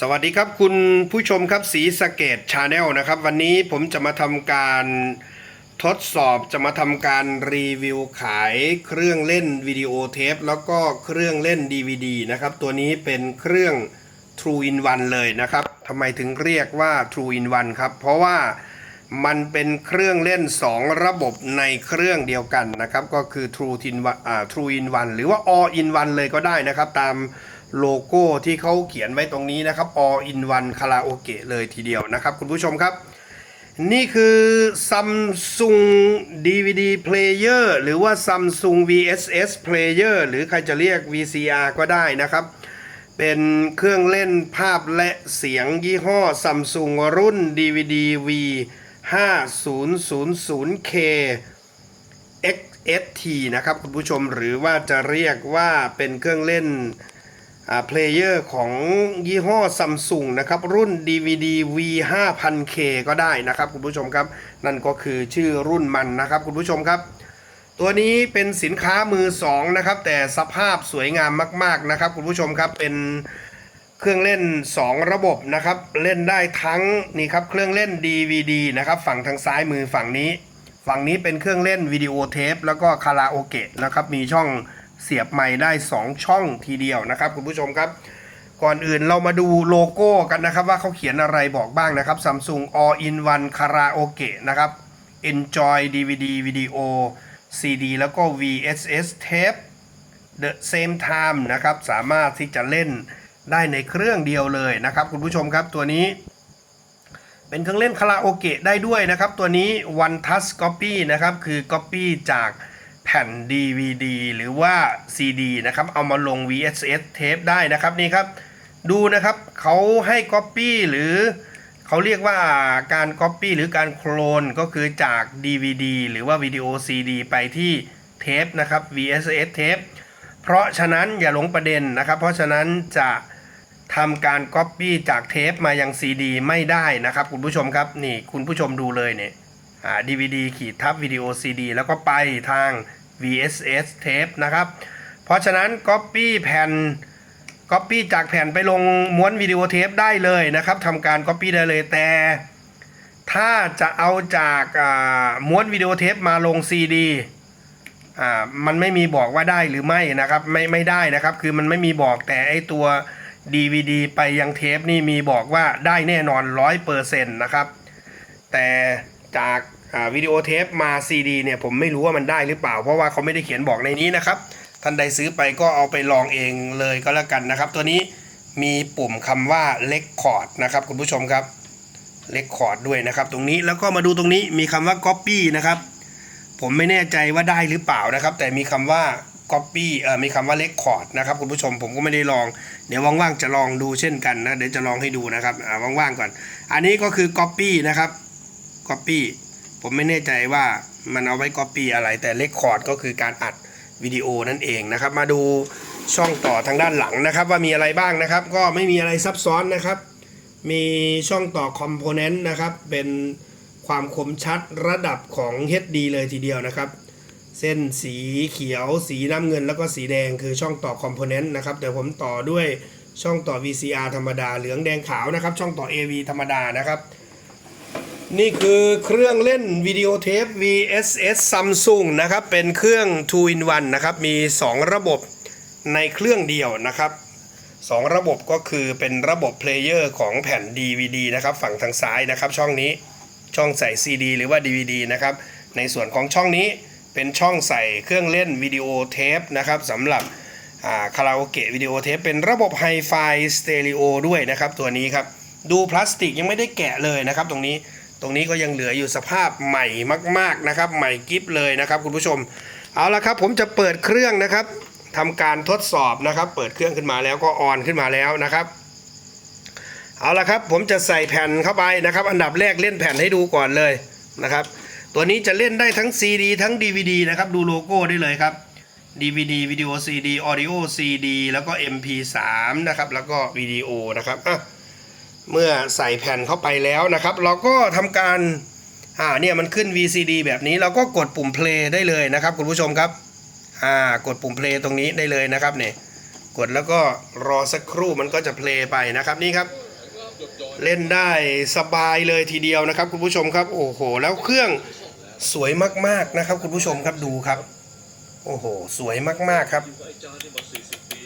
สวัสดีครับคุณผู้ชมครับสีสเกตชาแนลนะครับ วันนี้ผมจะมาทำการทดสอบจะมาทำการรีวิวขายเครื่องเล่นวิดีโอเทปแล้วก็เครื่องเล่น DVD นะครับ ตัวนี้เป็นเครื่อง True in One เลยนะครับทำไมถึงเรียกว่า True in One ครับ เพราะว่ามันเป็นเครื่องเล่น 2 ระบบในเครื่องเดียวกันนะครับ ก็คือ True in One True in One หรือว่า All in One เลยก็ได้นะครับตาม โลโก้ที่เขาเขียนไว้ตรงนี้นะครับ All in One คาราโอเกะเลยทีเดียวนะครับ คุณผู้ชมครับ นี่คือ Samsung DVD Player หรือว่า Samsung VSS Player หรือใครจะเรียก VCR ก็ได้นะครับ เป็นเครื่องเล่นภาพและเสียงยี่ห้อ Samsung รุ่น DVD V 5000K XST นะครับคุณผู้ชมหรือว่าจะเรียกว่าเป็นเครื่องเล่น เพลเยอร์ของยี่ห้อ Samsung นะครับ รุ่น DVD V 5000K ก็ได้นะครับ คุณผู้ชมครับ นั่นก็คือชื่อรุ่นมันนะครับ คุณผู้ชมครับ ตัวนี้เป็นสินค้ามือสองนะครับ แต่สภาพสวยงามมาก ๆนะครับ คุณผู้ชมครับเป็นเครื่องเล่น 2 ระบบนะครับ เล่นได้ทั้งนี่ครับเครื่องเล่น DVD นะครับ ฝั่งทางซ้ายมือฝั่งนี้ ฝั่งนี้เป็นเครื่องเล่นวิดีโอเทปแล้วก็คาราโอเกะนะครับมีช่อง เสียบไมค์ได้ 2 ช่องทีเดียวนะครับ คุณผู้ชมครับ ก่อนอื่นเรามาดูโลโก้กันนะครับว่าเขาเขียนอะไรบอกบ้างนะครับ Samsung All in One Karaoke นะครับ Enjoy DVD Video CD แล้วก็ VSS Tape The Same Time นะครับ สามารถที่จะเล่นได้ในเครื่องเดียวเลยนะครับ คุณผู้ชมครับตัวนี้เป็นเครื่องเล่นคาราโอเกะได้ด้วยนะครับ ตัวนี้ One Touch Copy นะครับ คือ Copy จาก แผ่น DVD หรือว่า CD นะครับ เอามาลง VHS Tape ได้นะครับนี่ครับ ดูนะครับเขาให้ Copy หรือเขาเรียกว่าการ Copy หรือการโคลนก็คือจาก DVD หรือว่าวิดีโอ CD ไปที่เทปนะครับ VHS Tape เพราะฉะนั้นอย่าหลงประเด็นนะครับ เพราะฉะนั้นจะทำการ Copy จากเทปมายัง CD ไม่ได้นะครับ คุณผู้ชมครับนี่คุณผู้ชมดูเลยเนี่ย อ่า DVD ขีดทับวิดีโอ CD แล้วก็ไปทาง VSS Tape นะครับ เพราะฉะนั้น Copy แผ่น Copy จากแผ่นไปลงม้วนวิดีโอเทปได้เลยนะครับทำการ Copy ได้เลยแต่ ถ้าจะเอาจากม้วนวิดีโอเทปมาลง CD อ่ามันไม่มีบอกว่าได้หรือไม่นะครับไม่ไม่ได้นะครับ คือมันไม่มีบอกแต่ไอตัว DVD ไปยังเทปนี่มีบอกว่าได้แน่นอน 100%นะครับ แต่ จากวิดีโอเทปมา CD เนี่ยผมไม่รู้ว่ามันได้หรือเปล่า เพราะว่าเขาไม่ได้เขียนบอกในนี้นะครับ ท่านใดซื้อไปก็เอาไปลองเองเลยก็แล้วกันนะครับ ตัวนี้มีปุ่มคำว่า Record นะครับคุณผู้ชมครับ Record ด้วยนะครับ ตรงนี้แล้วก็มาดูตรงนี้มีคำว่า Copy นะครับ ผมไม่แน่ใจว่าได้หรือเปล่านะครับ แต่มีคำว่า copy เอ่อมีคำว่า record นะครับคุณผู้ชมผมก็ไม่ได้ลอง เดี๋ยวว่างๆจะลองดูเช่นกันนะเดี๋ยวจะลองให้ดูนะครับอ่าว่างๆก่อน อันนี้ก็คือ copy นะครับ copy ผมไม่แน่ใจว่ามันเอาไว้ copy อะไรแต่ record ก็คือการอัดวิดีโอนั่นเองนะครับ มาดูช่องต่อทางด้านหลังนะครับ ว่ามีอะไรบ้างนะครับ ก็ไม่มีอะไรซับซ้อนนะครับ มีช่องต่อคอมโพเนนต์นะครับ เป็นความคมชัดระดับของ HD เลยทีเดียวนะครับ เส้นสีเขียว สีน้ำเงินแล้วก็สีแดงคือช่องต่อคอมโพเนนต์นะครับเดี๋ยวผมต่อด้วยช่องต่อ VCR ธรรมดา เหลืองแดงขาวนะครับ ช่องต่อ AV ธรรมดานะครับ นี่คือเครื่องเล่นวิดีโอเทป VSS Samsung นะครับ เป็นเครื่อง 2 in 1นะครับ มี 2 ระบบในเครื่องเดียวนะครับ 2 ระบบก็คือเป็นระบบเพลเยอร์ของแผ่น DVD นะครับ ฝั่งทางซ้ายนะครับ ช่องนี้ช่องใส่ CD หรือว่า DVD นะครับ ในส่วนของช่องนี้เป็นช่องใส่เครื่องเล่นวิดีโอเทปนะครับสำหรับคาราโอเกะวิดีโอเทปเป็นระบบไฮไฟสเตอริโอด้วยนะครับ ตัวนี้ครับ ดูพลาสติกยังไม่ได้แกะเลยนะครับ ตรงนี้ ตรงนี้ก็ยังเหลืออยู่สภาพใหม่มาก ๆนะครับ ใหม่กิฟเลยนะครับ คุณผู้ชม เอาละครับผมจะเปิดเครื่องนะครับทำการทดสอบนะครับ เปิดเครื่องขึ้นมาแล้วก็ออนขึ้นมาแล้วนะครับเอาละครับผมจะใส่แผ่นเข้าไปนะครับ อันดับแรกเล่นแผ่นให้ดูก่อนเลยนะครับ ตัวนี้จะเล่นได้ทั้ง CD ทั้ง DVD นะครับ ดูโลโก้ได้เลยครับ DVD วิดีโอ CD Audio CD แล้วก็ MP3 นะครับ แล้วก็วิดีโอนะครับอะ เมื่อใส่แผ่นเข้าไปแล้วนะครับ เราก็ทำการอ่าเนี่ยมันขึ้น VCD แบบนี้เราก็กดปุ่ม play ได้เลยนะครับคุณผู้ชมครับอ่ากดปุ่ม play ตรงนี้ได้เลยนะครับเนี่ยกดแล้วก็รอสักครู่มันก็จะ play ไปนะครับนี่ครับ เล่นได้สบายเลยทีเดียวนะครับ คุณผู้ชมครับโอ้โห แล้วเครื่องสวยมากๆนะครับ คุณผู้ชมครับดูครับ โอ้โห สวยมากๆครับ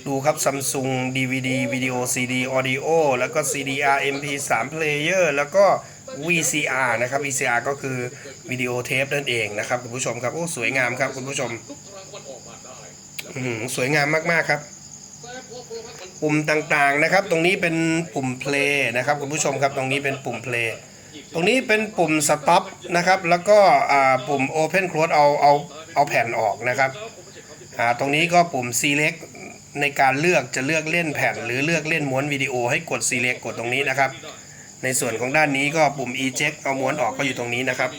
ดูครับ Samsung DVD Video CD Audio แล้วก็ CDR MP3 Player แล้วก็ VCR นะครับ VCR ก็คือวิดีโอเทปนั่นเองนะครับคุณผู้ชมครับ โอ้ สวยงามครับคุณผู้ชมสวยงามมาก ๆ ครับ ปุ่มต่างๆนะครับ ตรงนี้เป็นปุ่ม play นะครับคุณผู้ชมครับตรงนี้เป็นปุ่ม play ตรงนี้เป็นปุ่ม stop นะครับ แล้วก็ปุ่ม open close เอาเอาเอาแผ่นออกนะครับตรงนี้ก็ปุ่ม select ในการเลือกจะเลือกเล่นแผ่น หรือเลือกเล่นม้วนวิดีโอให้กด select กดตรงนี้นะครับ ในส่วนของด้านนี้ก็ปุ่ม eject เอาม้วนออกก็อยู่ตรงนี้นะครับ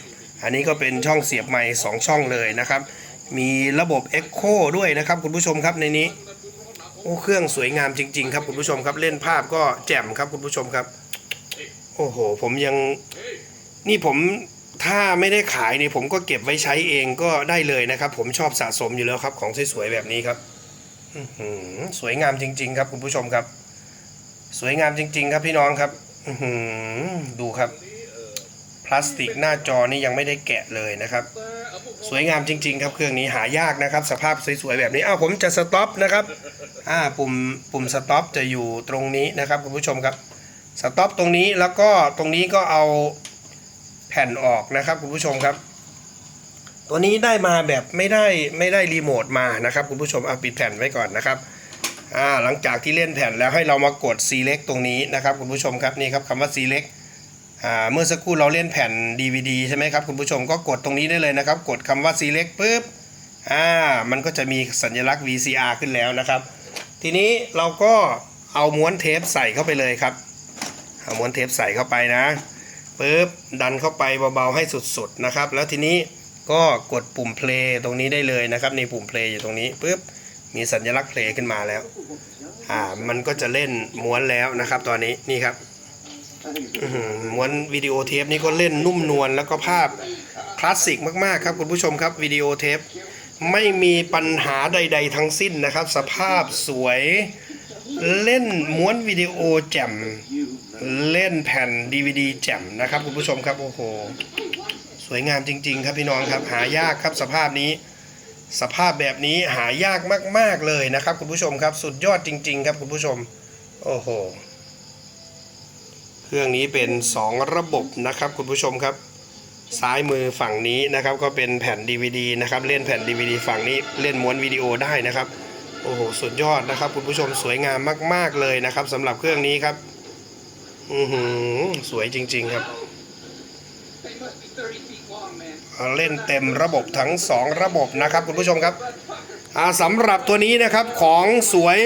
อันนี้ก็เป็นช่องเสียบไมค์สองช่องเลยนะครับ มีระบบ echo ด้วยนะครับคุณผู้ชมครับในนี้โอ้เครื่องสวยงามจริง ๆ ครับคุณผู้ชมครับเล่นภาพก็แจ่มครับคุณผู้ชมครับ โอ้โห ผมยังนี่ผมถ้าไม่ได้ขายเนี่ยผมก็เก็บไว้ใช้เองก็ได้เลยนะครับ ผมชอบสะสมอยู่แล้วครับ ของสวยๆแบบนี้ครับ สวยงามจริง ๆ ครับคุณผู้ชมครับ สวยงามจริง ๆ ครับพี่น้องครับดูครับ พลาสติกหน้าจอนี่ยังไม่ได้แกะเลยนะครับ สวยงามจริง ๆ ครับเครื่องนี้หายากนะครับ สภาพสวยๆแบบนี้อ้าวผมจะสต็อปนะครับอ่าปุ่มปุ่มสต็อปจะอยู่ตรงนี้นะครับคุณผู้ชมครับสต็อปตรงนี้แล้วก็ตรงนี้ก็เอาแผ่นออกนะครับคุณผู้ชมครับ ตัวนี้ได้มาแบบไม่ได้ไม่ได้รีโมทมานะครับ คุณผู้ชมเอาปิดแผ่นไว้ก่อนนะครับอ่าหลังจากที่เล่นแผ่นแล้วให้เรามากด select ตรงนี้นะครับ คุณผู้ชมครับนี่ครับคำว่า select อ่าเมื่อสักครู่เราเล่นแผ่น DVD ใช่ไหมครับคุณผู้ชมก็กดตรงนี้ได้เลยนะครับ กดคำว่า select ปุ๊บอ่ามันก็จะมีสัญลักษณ์ VCR ขึ้นแล้วนะครับ ทีนี้เราก็เอาม้วนเทปใส่เข้าไปเลยครับเอาม้วนเทปใส่เข้าไปนะปุ๊บดันเข้าไปเบาๆให้สุดๆนะครับ แล้วทีนี้ ก็กดปุ่ม play ตรงนี้ได้เลยนะครับในปุ่ม play อยู่ตรงนี้ปุ๊บมีสัญลักษณ์ play ขึ้นมาแล้วอ่ามันก็จะเล่นม้วนแล้วนะครับตอนนี้นี่ครับม้วนวิดีโอเทปนี่ก็เล่นนุ่มนวลแล้วก็ภาพคลาสสิกมากๆครับคุณผู้ชมครับวิดีโอเทปไม่มีปัญหาใด ๆ ทั้งสิ้นนะครับ สภาพสวยเล่นม้วนวิดีโอแจ่ม เล่นแผ่น DVD แจ่มนะครับคุณผู้ชมครับโอ้โห สวยงามจริง ๆ ครับพี่น้องครับหายากครับสภาพนี้ สภาพแบบนี้หายากมาก ๆเลยนะครับ คุณผู้ชมครับสุดยอดจริง ๆ ครับคุณผู้ชม โอ้โหเครื่องนี้เป็น 2 ระบบนะครับคุณผู้ชมครับ ซ้ายมือฝั่งนี้นะครับก็เป็นแผ่น DVD นะครับเล่นแผ่น DVD ฝั่งนี้เล่นม้วนวิดีโอได้นะครับโอ้โหสุดยอดนะครับคุณผู้ชมสวยงามมาก ๆเลยนะครับสำหรับเครื่องนี้ครับอือหือสวยจริง ๆ ครับ เล่นเต็มระบบทั้ง 2 ระบบนะครับคุณผู้ชมครับสำหรับตัวนี้นะครับของสวย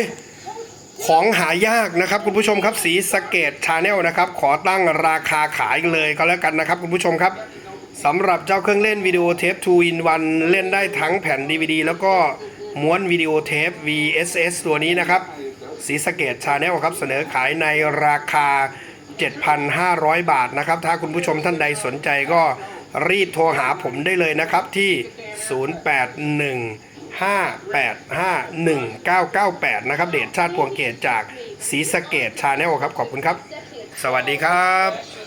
ของหายากนะครับคุณผู้ชมครับสีสเกตชาแนลนะครับขอตั้งราคาขายเลยก็แล้วกันนะครับคุณผู้ชมครับสำหรับเจ้าเครื่องเล่นวิดีโอเทป2 in 1 เล่นได้ทั้งแผ่น DVD แล้วก็ม้วนวิดีโอเทป VSS ตัวนี้นะครับสีสเกตชาแนลครับเสนอขายในราคา 7,500 บาทนะครับถ้าคุณผู้ชมท่านใดสนใจก็ รีบโทรหาผมได้เลยนะครับที่ 0815851998 นะครับ เดชชาติพวงเกตจากศรีสะเกตชาแนลครับ ขอบคุณครับ สวัสดีครับ